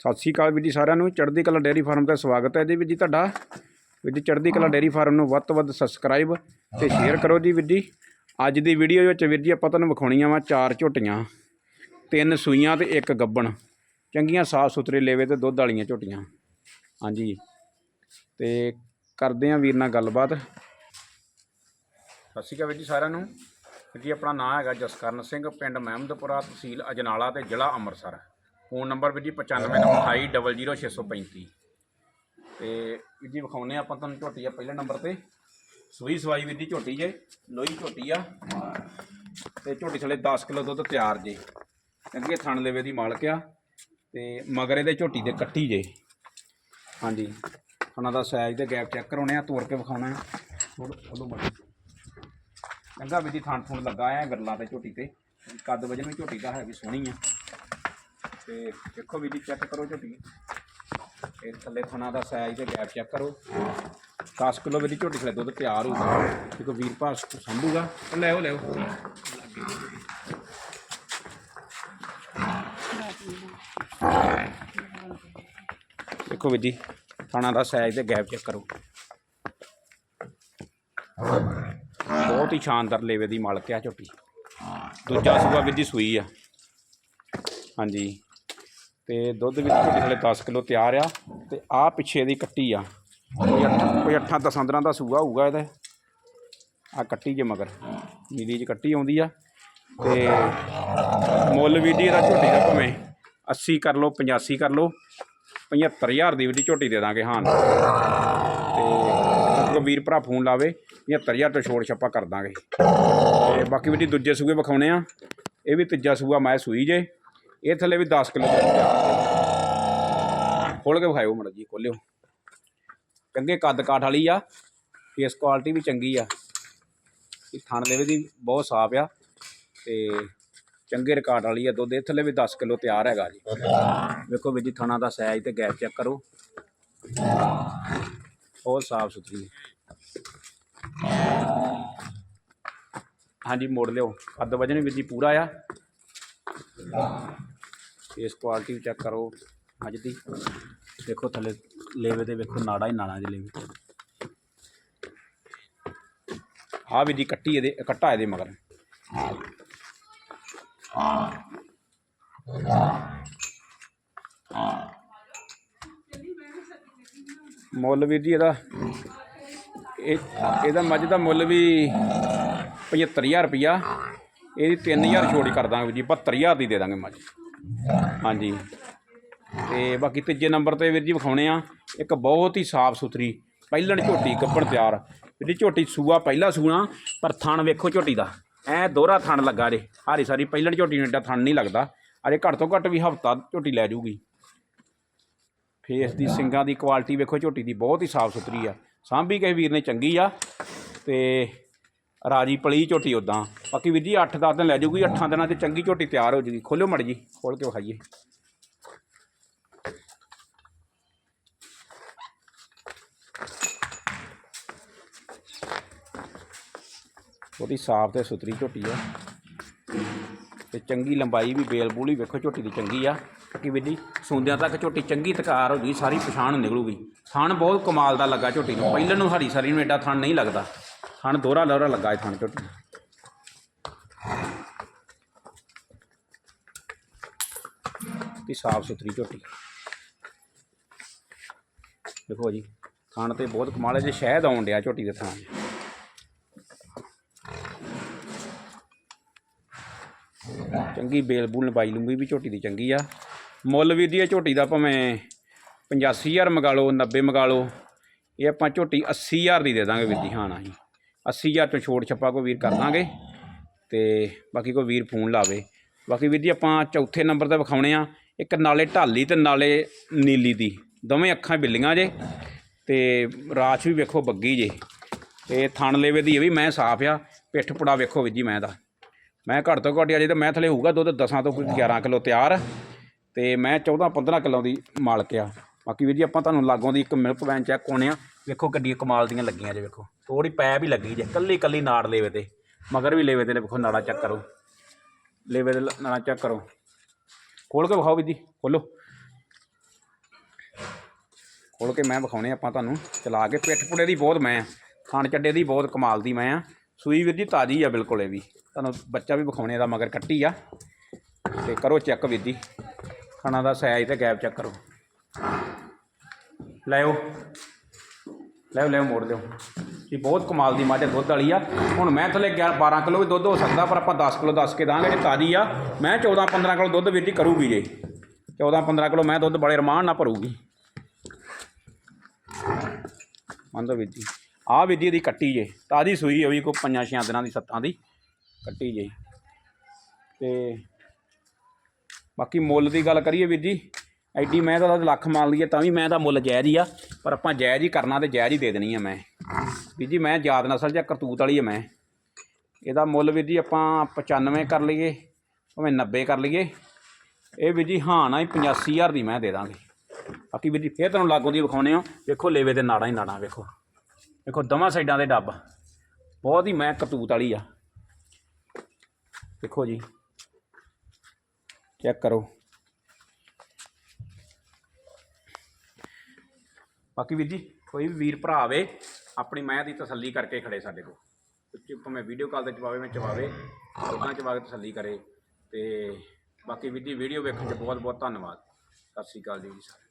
ਸਤਿ ਸ਼੍ਰੀ ਅਕਾਲ ਵੀਰ ਜੀ ਸਾਰਿਆਂ ਨੂੰ। ਚੜ੍ਹਦੀ ਕਲਾ ਡੇਅਰੀ ਫਾਰਮ ਦਾ ਸਵਾਗਤ ਹੈ ਜੀ ਵੀਰ ਜੀ ਤੁਹਾਡਾ। ਵੀਰ ਜੀ, ਚੜ੍ਹਦੀ ਕਲਾ ਡੇਅਰੀ ਫਾਰਮ ਨੂੰ ਵੱਧ ਤੋਂ ਵੱਧ ਸਬਸਕ੍ਰਾਈਬ ਤੇ ਸ਼ੇਅਰ ਕਰੋ ਜੀ ਵੀਰ ਜੀ। ਅੱਜ ਦੀ ਵੀਡੀਓ ਵਿੱਚ ਵੀਰ ਜੀ ਆਪਾਂ ਤੁਹਾਨੂੰ ਵਿਖਾਉਣੀਆਂ ਵਾ ਚਾਰ ਝੋਟੀਆਂ, ਤਿੰਨ ਸੂਈਆਂ ਤੇ ਇੱਕ ਗੱਬਣ। ਚੰਗੀਆਂ ਸਾਫ਼ ਸੁਥਰੇ ਲੇਵੇ ਤੇ ਦੁੱਧ ਵਾਲੀਆਂ ਝੋਟੀਆਂ। ਹਾਂਜੀ। ਤੇ ਕਰਦੇ ਆਂ ਵੀਰ ਨਾਲ ਗੱਲਬਾਤ। ਸਤਿ ਸ਼੍ਰੀ ਅਕਾਲ ਵੀਰ ਜੀ ਸਾਰਿਆਂ ਨੂੰ। ਵੀਰ ਜੀ, ਆਪਣਾ ਨਾਮ ਹੈਗਾ ਜਸਕਰਨ ਸਿੰਘ, ਪਿੰਡ ਮਹਿਮਦਪੁਰਾ ਤਹਿਸੀਲ ਅਜਨਾਲਾ ਤੇ ਜ਼ਿਲ੍ਹਾ ਅੰਮ੍ਰਿਤਸਰ। ਫੋਨ ਨੰਬਰ ਵੀਰ ਜੀ 9528000635 ਤੇ ਵੀਰ ਜੀ ਵਿਖਾਉਨੇ ਆਪਾਂ ਤੁਹਾਨੂੰ ਝੋਟੀ ਆ ਪਹਿਲੇ ਨੰਬਰ ਤੇ। ਸੂਈ ਸਵਾਈ ਵੀਰ ਜੀ ਝੋਟੀ ਜੇ, ਲੋਈ ਝੋਟੀ ਆ। ਤੇ ਝੋਟੀ ਥਲੇ 10 ਕਿਲੋ ਦੁੱਧ ਤਿਆਰ ਜੇ। ਅੱਗੇ ਥਣ ਲੇਵੇ ਦੀ ਮਾਲਕ ਆ। ਤੇ ਮਗਰ ਇਹਦੇ ਝੋਟੀ ਦੇ ਕੱਟੀ ਜੇ। ਹਾਂਜੀ ਉਹਨਾਂ ਦਾ ਸਾਈਜ਼ ਤੇ ਗੈਪ ਚੈੱਕ ਕਰਾਉਣੇ ਆ, ਤੋੜ ਕੇ ਵਿਖਾਉਣਾ ਥੋੜਾ ਥੋੜਾ ਮੜੀ ਚੰਗਾ ਵੀ ਜੀ ਥਣ ਥੁਣ ਲੱਗਾ ਆ ਗਰਲਾ ਤੇ ਝੋਟੀ ਤੇ। ਕੱਦ ਵਜਨ ਵੀ ਝੋਟੀ ਦਾ ਹੈ ਵੀ ਸੋਹਣੀ ਆ। ਤੇ ਦੇਖੋ ਵੀ ਜੀ ਚੈੱਕ ਕਰੋ ਝੋਟੀ ਇਹ ਥੱਲੇ ਥਣਾ ਦਾ ਸਾਈਜ਼ ਤੇ ਗੈਪ ਚੈੱਕ ਕਰੋ। 10 ਕਿਲੋ ਦੀ ਝੋਟੀ ਥੱਲੇ ਦੁੱਧ ਤਿਆਰ ਹੋਊਗਾ। ਦੇਖੋ ਵੀਰ ਭਾਸ ਸੰਭੂਗਾ। ਲੈ ਉਹ ਲੈ ਉਹ ਦੇਖੋ ਵੀ ਜੀ ਥਣਾ ਦਾ ਸਾਈਜ਼ ਤੇ ਗੈਪ ਚੈੱਕ ਕਰੋ। ਬਹੁਤ ਹੀ ਸ਼ਾਨਦਾਰ ਲੇਵੇ ਦੀ ਮਾਲਕ ਆ ਝੋਟੀ। ਦੂਜਾ ਸੂਆ ਵਿੱਦੀ ਸੂਈ ਆ। ਹਾਂਜੀ। ਤੇ ਦੁੱਧ ਵਿੱਚ ਝੋਟੀ ਥਲੇ 10 ਕਿਲੋ ਤਿਆਰ ਆ ਤੇ ਆ ਪਿੱਛੇ ਦੀ ਕੱਟੀ ਆ। ਕੋਈ ਅੱਠ, ਕੋਈ 8 10 15 ਦਾ ਸੂਆ ਹੋਊਗਾ ਇਹਦਾ। ਆ ਕੱਟੀ ਜੇ ਮਗਰ ਨੀਲੀ ਚ ਕੱਟੀ ਆਉਂਦੀ ਆ। ਤੇ ਮੁੱਲ ਵੀ ਜੀ ਇਹਦਾ ਝੋਟੀ ਦਾ ਭਾਵੇਂ 80 ਕਰ ਲਓ 85 ਕਰ ਲਓ 75000 ਦੀ ਵੀ ਝੋਟੀ ਦੇ ਦਾਂਗੇ ਹਾਂ ਤੇ ਕੋਈ ਵੀਰ ਭਰਾ ਫੋਨ ਲਾਵੇ 75000 ਤੋਂ ਛੋੜ ਛਾਪਾ ਕਰ ਦਾਂਗੇ। ਤੇ ਬਾਕੀ ਵੀ ਜੀ ਦੂਜੇ ਸੂਏ ਵਿਖਾਉਣੇ ਆ। ਇਹ ਵੀ ਤੀਜਾ ਸੂਆ ਮੈਂ ਸੂਈ ਜੇ। ਇਹ ਥੱਲੇ ਵੀ 10 ਕਿਲੋ ਖੋਲ ਕੇ ਵਿਖਾਇਓ ਮੜ ਜੀ ਖੋਲਿਓ ਚੰਗੇ ਕੱਦ ਕਾਠ ਵਾਲੀ ਆ ਫੇਸ ਕੁਆਲਿਟੀ ਵੀ ਚੰਗੀ ਆ। ਇਹ ਥਣ ਦੇ ਵੀ ਬਹੁਤ ਸਾਫ਼ ਆ ਤੇ ਚੰਗੇ ਰਿਕਾਰਡ ਵਾਲੀ ਆ ਦੁੱਧ, ਇਹ ਥੱਲੇ ਵੀ 10 ਕਿਲੋ ਤਿਆਰ ਹੈਗਾ ਜੀ। ਵੇਖੋ ਵੀ ਜੀ, ਥਣਾ ਦਾ ਸਾਈਜ਼ ਤੇ ਗੈਪ ਚੈੱਕ ਕਰੋ। ਬਹੁਤ ਸਾਫ਼ ਸੁਥਰੀ ਹਾਂਜੀ, ਮੋੜ ਲਿਓ। ਕੱਦ ਵਜਨ ਵੀ ਜੀ ਪੂਰਾ ਆ। ਇਸ ਕੁਆਲਿਟੀ ਵੀ ਚੈੱਕ ਕਰੋ ਅੱਜ ਦੀ। ਦੇਖੋ ਥੱਲੇ ਲੇਵੇ ਤੇ ਵੇਖੋ ਨਾੜਾ ਹੀ ਨਾੜਾ ਦੇ ਲੇਵੇ। ਆ ਵੀ ਜੀ ਕੱਟੀ ਇਹਦੇ, ਕੱਟਾ ਇਹਦੇ ਮਗਰ। ਮੁੱਲ ਵੀਰ ਜੀ ਇਹਦਾ, ਇਹ, ਇਹਦਾ ਮੱਝ ਦਾ ਮੁੱਲ ਵੀ 75000 ਰੁਪਿਆ ਇਹਦੀ 3000 ਛੋੜ ਹੀ ਕਰ ਦਾਂਗੇ ਜੀ 72000 ਦੀ ਦੇ ਦਾਂਗੇ ਮੱਝ। ਹਾਂਜੀ। ਤੇ ਬਾਕੀ ਤੀਜੇ ਨੰਬਰ ਤੇ ਵੀਰ ਜੀ ਵਿਖਾਉਣੇ ਆ, ਇੱਕ ਬਹੁਤ ਹੀ ਸਾਫ਼ ਸੁਥਰੀ, ਪਹਿਲਣ ਝੋਟੀ ਗੱਪਣ ਤਿਆਰ। ਵੀਰ ਜੀ ਝੋਟੀ ਸੂਆ ਪਹਿਲਾ ਸੂਣਾ, ਪਰ ਥਣ ਵੇਖੋ ਝੋਟੀ ਦਾ। ਐ ਦੋਹਰਾ ਥਣ ਲੱਗਾ ਜੇ, ਹਾਰੀ ਸਾਰੀ ਪਹਿਲਣ ਝੋਟੀ ਨੂੰ ਏਡਾ ਥਣ ਨਹੀਂ ਲੱਗਦਾ। ਅਰੇ ਘੱਟ ਤੋਂ ਘੱਟ ਵੀ ਹਫਤਾ ਝੋਟੀ ਲੈ ਜਾਊਗੀ ਫੇਸ ਦੀ ਸਿੰਗਾਂ ਦੀ ਕੁਆਲਿਟੀ ਵੇਖੋ ਝੋਟੀ ਦੀ, ਬਹੁਤ ਹੀ ਸਾਫ਼ ਸੁਥਰੀ ਆ। ਸਾਂਭੀ ਕਿਸੇ ਵੀਰ ਨੇ ਚੰਗੀ ਆ, ਤੇ ਰਾਜੀ ਪਲੀ ਝੋਟੀ ਉਦਾਂ ਬਾਕੀ ਵੀਰ ਜੀ 8-10 ਦਿਨ ਲੈ ਜਾਊਗੀ 8 ਦਿਨਾਂ ਤੇ ਚੰਗੀ ਝੋਟੀ ਤਿਆਰ ਹੋ ਜੂਗੀ। ਖੋਲਿਓ ਮੜ ਜੀ, ਖੋਲ ਕੇ ਵਿਖਾਈਏ। ਉਹਦੀ ਸਾਫ਼ ਤੇ ਸੁਥਰੀ ਝੋਟੀ ਆ। ਤੇ ਚੰਗੀ ਲੰਬਾਈ ਵੀ, ਬੇਲ ਬੂਲੀ ਵੇਖੋ ਝੋਟੀ ਦੀ ਚੰਗੀ ਆ। ਕਿ ਵੀਰ ਜੀ, ਸੁੰਦਿਆਂ ਤੱਕ ਝੋਟੀ ਚੰਗੀ ਤਕਾਰ ਹੋ ਗਈ ਸਾਰੀ ਪਛਾਣ ਨਿਕਲੂਗੀ। ਥਣ ਬਹੁਤ ਕਮਾਲ ਦਾ ਲੱਗਾ ਝੋਟੀ ਨੂੰ। ਪਹਿਲਾਂ ਨੂੰ ਹਰੀ ਸਾਰੀ ਨੂੰ ਐਡਾ ਥਣ ਨਹੀਂ ਲੱਗਦਾ। ਥਣ ਦੋਹਰਾ ਲੋਹਰਾ ਲੱਗਾ ਹੈ ਥਣ ਝੋਟੀ ਤੇ ਸਾਫ਼ ਸੁਥਰੀ ਝੋਟੀ। ਦੇਖੋ ਜੀ, ਥਣ ਤੇ ਬਹੁਤ ਕਮਾਲ ਹੈ, ਜੇ ਸ਼ਹਿਦ ਆਉਣ ਡਿਆ ਝੋਟੀ ਦੇ ਥਣ ਚੰਗੀ ਬੇਲ ਬੂਲ ਲੰਬਾਈ ਲੰਬੀ ਵੀ ਝੋਟੀ ਦੀ ਚੰਗੀ ਆ। ਮੁੱਲ ਵੀ ਦੀ ਝੋਟੀ ਦਾ ਭਾਵੇਂ 85000 ਮੰਗਾ ਲਓ 90 ਮੰਗਾ ਲਓ, ਇਹ ਆਪਾਂ ਝੋਟੀ 80000 ਦੀ ਦੇ ਦਾਂਗੇ ਵੀਰ ਜੀ ਹਾਂ ਨਾ ਜੀ। 80000 ਤੋਂ ਛੋਟ ਛੱਪਾ ਕੋਈ ਵੀਰ ਕਰ ਦਾਂਗੇ ਤੇ ਬਾਕੀ ਕੋਈ ਵੀਰ ਫੋਨ ਲਾਵੇ। ਬਾਕੀ ਵੀਰ ਜੀ ਆਪਾਂ ਚੌਥੇ ਨੰਬਰ ਤੇ ਵਿਖਾਉਣੇ ਆ, ਇੱਕ ਨਾਲੇ ਢਾਲੀ ਤੇ ਨਾਲੇ ਨੀਲੀ ਦੀ। ਦੋਵੇਂ ਅੱਖਾਂ ਬਿੱਲੀਆਂ ਜੇ ਤੇ ਰਾਛ ਵੀ ਵੇਖੋ ਬੱਗੀ ਜੇ। ਤੇ ਥਣ ਲੇਵੇ ਦੀ ਇਹ ਵੀ ਮੈਂ ਸਾਫ਼ ਆ, ਪਿੱਠ ਪੁੜਾ ਵੇਖੋ ਵੀਰ ਜੀ ਮੈਂ ਦਾ। ਮੈਂ ਘੱਟ ਤੋਂ ਘੱਟ ਜੇ ਤਾਂ ਮੈਂ ਥਲੇ ਹੋਊਗਾ, ਦੁੱਧ 10 ਤੋਂ ਕੋਈ 11 ਕਿਲੋ ਤਿਆਰ। ਤੇ ਮੈਂ 14 15 ਕਿਲੋ ਦੀ ਮਾਲਕ ਆ। ਬਾਕੀ ਵੀਰ ਜੀ ਆਪਾਂ ਤੁਹਾਨੂੰ ਲਾਗੋਂ ਦੀ ਇੱਕ ਮਿਲਕ ਵੈਨ ਚੈੱਕ ਕੋਨੇ ਆ। ਵੇਖੋ ਗੱਡੀਆਂ ਕਮਾਲ ਦੀਆਂ ਲੱਗੀਆਂ ਜੇ ਵੇਖੋ। ਥੋੜੀ ਪੈ ਵੀ ਲੱਗੀ ਜੇ, ਕੱਲੀ ਕੱਲੀ ਨਾੜ ਲੇਵੇ ਤੇ। ਮਗਰ ਵੀ ਲੇਵੇ ਤੇ ਵੇਖੋ, ਨਾੜਾ ਚੈੱਕ ਕਰੋ। ਲੇਵੇ ਦੇ ਨਾੜਾ ਚੈੱਕ ਕਰੋ। ਖੋਲ ਕੇ ਵਿਖਾਓ ਵੀਰ ਜੀ ਖੋਲੋ ਖੋਲ ਕੇ ਮੈਂ ਵਿਖਾਉਣੇ ਆਪਾਂ ਤੁਹਾਨੂੰ। ਚਲਾ ਕੇ ਪਿੱਠ ਪੁੜੇ ਦੀ ਬਹੁਤ ਮੈਂ ਖਾਣ ਚੱਡੇ ਦੀ ਬਹੁਤ ਕਮਾਲ ਦੀ ਮੈਂ ਆ। ਸੂਈ ਵੀਰ ਜੀ ਤਾਜ਼ੀ ਆ ਬਿਲਕੁਲ ਇਹ ਵੀ। ਤੁਹਾਨੂੰ ਬੱਚਾ ਵੀ ਵਿਖਾਉਣੇ ਦਾ ਮਗਰ ਕੱਟੀ ਆ। ਤੇ ਕਰੋ ਚੈੱਕ ਵੀਰ ਜੀ। ਖਾਣਾ ਦਾ ਸਾਈਜ਼ ਤੇ ਗੈਪ ਚੈੱਕ ਕਰੋ। ਲੈਓ ਲੈਓ ਲੈ ਮੋੜ ਦਿਓ ਇਹ ਬਹੁਤ ਕਮਾਲ ਦੀ ਮੱਝ ਦੁੱਧ ਵਾਲੀ ਆ। ਹੁਣ ਮੈਂ ਥੱਲੇ 11 12 ਕਿਲੋ ਵੀ ਦੁੱਧ ਹੋ ਸਕਦਾ, ਪਰ ਆਪਾਂ 10 ਕਿਲੋ, ਦੱਸ ਕੇ ਦਾਂਗੇ ਜੇ ਤਾਜ਼ੀ ਆ। ਮੈਂ 14 15 ਕਿਲੋ ਦੁੱਧ ਵੀਰ ਜੀ ਕਰੂਗੀ ਜੇ। 14 15 ਕਿਲੋ ਮੈਂ ਦੁੱਧ ਬੜੇ ਰਮਾਨ ਨਾਲ ਭਰੂਗੀ। ਮੰਨਦਾ ਵੀਰ ਜੀ। ਆਹ ਵੀਰ ਜੀ ਇਹਦੀ ਕੱਟੀ ਜੇ। ਤਾਜ਼ੀ ਸੂਈ ਹੋਈ ਕੋਈ ਪੰਜਾਂ, ਛਿਆਂ ਦਿਨਾਂ ਦੀ, ਸੱਤਾਂ ਦੀ ਕੱਟੀ ਜੇ। ਤੇ ਬਾਕੀ ਮੁੱਲ ਦੀ ਗੱਲ ਕਰੀਏ ਵੀਰ ਜੀ। ਐਡੀ ਮੈਂ ਤਾਂ ਲੱਖ ਮੰਨ ਲਈਏ, ਤਾਂ ਵੀ ਮੈਂ ਤਾਂ ਮੁੱਲ ਜਾਇਜ਼ ਹੀ ਆ, ਪਰ ਆਪਾਂ ਜਾਇਜ਼ ਹੀ ਕਰਨਾ ਤੇ ਜਾਇਜ਼ ਹੀ ਦੇ ਦੇਣੀ ਆ ਮੈਂ। ਵੀਰ ਜੀ ਮੈਂ ਯਾਦ ਨਸਲ ਜਾਂ ਕਰਤੂਤ ਵਾਲੀ ਆ ਮੈਂ। ਇਹਦਾ ਮੁੱਲ ਵੀਰ ਜੀ ਆਪਾਂ 95 ਕਰ ਲਈਏ, ਭਾਵੇਂ 90 ਕਰ ਲਈਏ। ਇਹ ਵੀਰ ਜੀ ਹਾਂ ਨਾ ਹੀ 85000 ਦੀ ਮੈਂ ਦੇ ਦਾਂਗੇ। ਬਾਕੀ ਵੀਰ ਜੀ ਫੇਰ ਤੁਹਾਨੂੰ ਲਾਗੋਂ ਦੀ ਵਿਖਾਉਣੇ ਆ, ਵੇਖੋ ਲੇਵੇ ਤੇ ਨਾੜਾਂ ਹੀ ਨਾੜਾਂ, ਵੇਖੋ। ਵੇਖੋ ਦਵਾਂ ਸਾਈਡਾਂ ਦੇ ਡੱਬ। ਬਹੁਤ ਹੀ ਮੈਂ ਕਰਤੂਤ ਵਾਲੀ ਆ। ਦੇਖੋ ਜੀ। ਚੈੱਕ ਕਰੋ। ਬਾਕੀ ਵੀਰ ਜੀ, ਕੋਈ ਵੀ ਵੀਰ ਭਰਾ ਆਵੇ, ਆਪਣੀ ਮੈਂ ਦੀ ਤਸੱਲੀ ਕਰਕੇ ਖੜੇ ਸਾਡੇ ਕੋਲ। ਭਾਵੇਂ ਵੀਡੀਓ ਕਾਲ ਤੇ ਚਵਾਵੇ ਮੈਂ ਚਵਾਵੇ ਉਦਾਂ ਚਵਾ ਕੇ ਤਸੱਲੀ ਕਰੇ। ਤੇ ਬਾਕੀ ਵੀਰ ਜੀ ਵੀਡੀਓ ਵੇਖਣ 'ਚ ਬਹੁਤ ਬਹੁਤ ਧੰਨਵਾਦ। ਸਤਿ ਸ਼੍ਰੀ ਅਕਾਲ ਜੀ ਸਾਰੇ